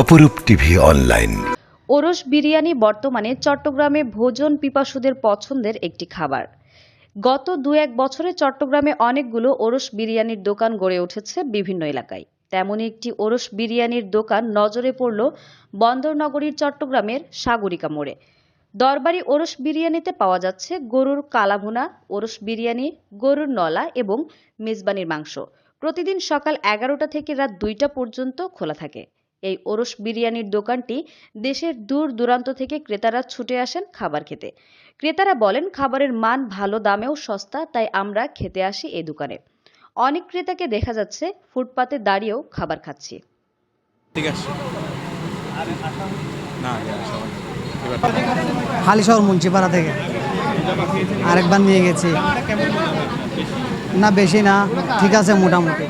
অপরূপ TV online. ওরস বিরিয়ানি বর্তমানে চট্টগ্রামে ভোজন পিপাসুদের পছন্দের একটি খাবার। গত দু এক বছরে চট্টগ্রামে অনেকগুলো ওরস বিরিয়ানির দোকান গড়ে উঠেছে বিভিন্ন এলাকায়। তেমনই একটি ওরস বিরিয়ানির দোকান নজরে পড়ল বন্দরনগরীর চট্টগ্রামের সাগরিকা মোড়ে। দরবারি ওরস বিরিয়ানিতে পাওয়া যাচ্ছে গরুর কালাভুনা, ওরস বিরিয়ানি, গরুর নলা এবং মেজবানির মাংস। প্রতিদিন সকাল এগারোটা থেকে রাত দুইটা পর্যন্ত খোলা থাকে। এই ওরস বিরিয়ানির দোকানটি দেশের দূর দূরান্ত থেকে ক্রেতারা ছুটে আসেন খাবার খেতে। ক্রেতারা বলেন খাবারের মান ভালো দামেও সস্তা তাই আমরা খেতে আসি এই দোকানে। অনেক ক্রেতাকে দেখা যাচ্ছে ফুটপাতে দাঁড়িয়েও খাবার খাচ্ছি। ঠিক আছে। না এবার হালিশহর মুন্সিপাড়া থেকে। আরেকবার নিয়ে গেছি। না বেশি না। ঠিক আছে মোটামুটি।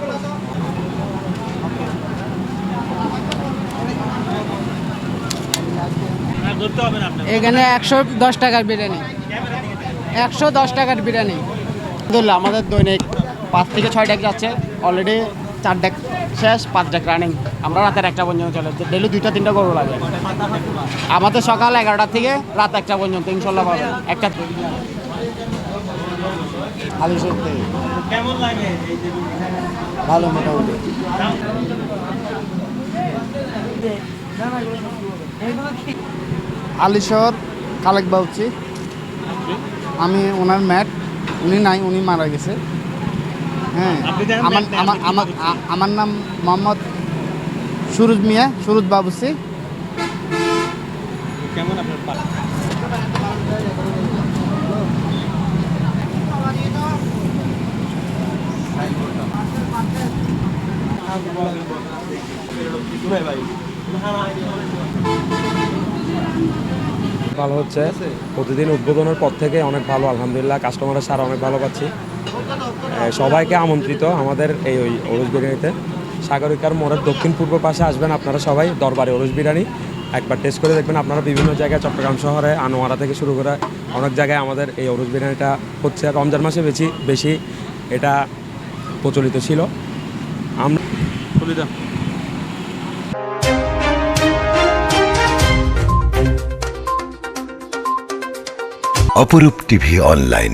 এখানে একশো দশ টাকার বিরিয়ানি। একশো দশ টাকার বিরিয়ানি। আলহামদুলিল্লাহ আমাদের দৈনিক পাঁচ থেকে ছয় ডেক যাচ্ছে। অলরেডি চার ডেক শেষ পাঁচ ডেক রানিং আমরা রাতের একটা পর্যন্ত চলে ডেলি দুইটা তিনটা গরু লাগে। আমাদের সকাল এগারোটা থেকে রাত একটা পর্যন্ত ইনশাল্লাহ পাবেন। একটা খালি সত্যি। ভালো মোটামুটি। আলিশর কালেক বাউচি। আমি ওনার ম্যাট উনি নাই উনি মারা গেছে। হ্যাঁ আমার আমার আমার আমার নাম মোহাম্মদ সুরজ মিয়া সুরজ বাবুসি কেমন আপনার পা? ভালো হচ্ছে। প্রতিদিন উদ্বোধনের পর থেকে অনেক ভালো, আলহামদুলিল্লাহ। কাস্টমারের সারা অনেক ভালো পাচ্ছি। সবাইকে আমন্ত্রিত আমাদের এই ওই ওরস বিরিয়ানিতে। সাগরিকার মোড়ের দক্ষিণ পূর্ব পাশে আসবেন আপনারা সবাই, দরবারে ওরস বিরিয়ানি। একবার টেস্ট করে দেখবেন আপনারা বিভিন্ন জায়গায় চট্টগ্রাম শহরে, আনোয়ারা থেকে শুরু করে অনেক জায়গায় আমাদের এই ওরস বিরিয়ানিটা হচ্ছে। রমজান মাসে বেশি বেশি এটা প্রচলিত ছিল। আমরা অপরূপ টিভি অনলাইন।